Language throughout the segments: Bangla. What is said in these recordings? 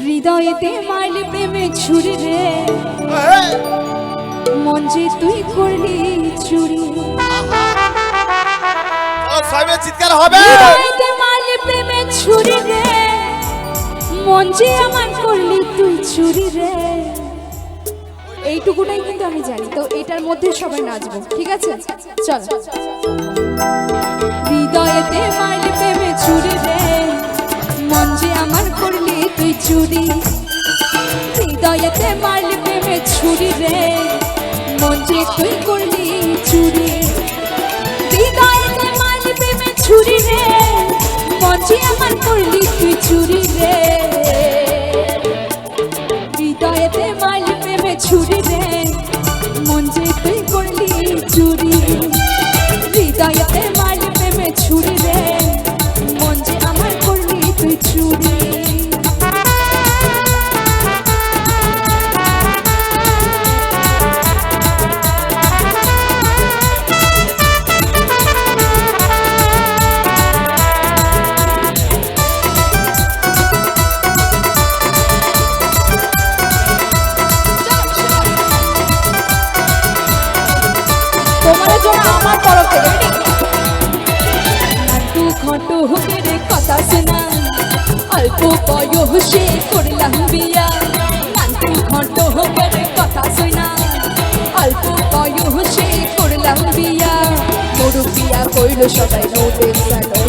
হৃদয়েতে মারলি প্রেমে ছুরি রে! মন যে তুই করলি চুরি। ও সাইবে চিৎকার হবে। হৃদয়েতে মারলি প্রেমে ছুরি রে। মন যে আমার করলি তুই চুরি রে। এইটুকুটাই কিন্তু আমি জানি। তো এটার মধ্যে সবাই নাচবো, ঠিক আছে? চল। হৃদয়েতে মারলে প্রেমে ছুরি রে, মন যে আমার করলি তুই চুরি। হৃদয়েতে মারলে প্রেমে ছুরি রে, মন যে তুই করলি চুরি। ছুরি জন্য আমার তরফ থেকে। নাটু ঘটু হুকের কথা শোনা অল্প বয়সে করলাম বিয়া। নাটু ঘটু হুকের কথা শোনা অল্প বয়সে করলাম বিয়া। গরু বিয়া সবাই নোটে সালো।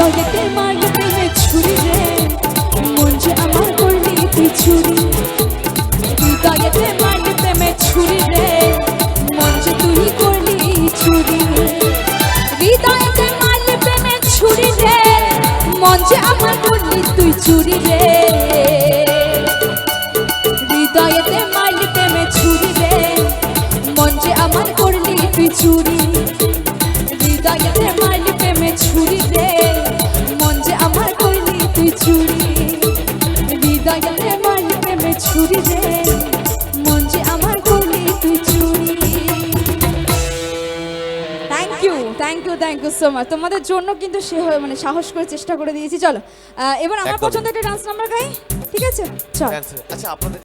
হৃদয়েতে মারলে প্রেমে ছুরি রে। মন যে আমার করলি তুই চুরি হৃদয়েতে মারলে প্রেমে ছুরি রে। মন যে তুই করলি ছুরি। হৃদয়েতে মারলে প্রেমে ছুরি রে। মন যে আমার করলি তুই চুরি রে। প্রেমে রে মন যে আমার করলি তুই চুরি। Thank you thank you thank you so much তোমাদের জন্য কিন্তু সে মানে সাহস করে চেষ্টা করে দিয়েছি। চলো এবার আমার পছন্দের পছন্দ একটা ডান্স নাম্বার গাই। ঠিক আছে? চল। আচ্ছা আপনাদের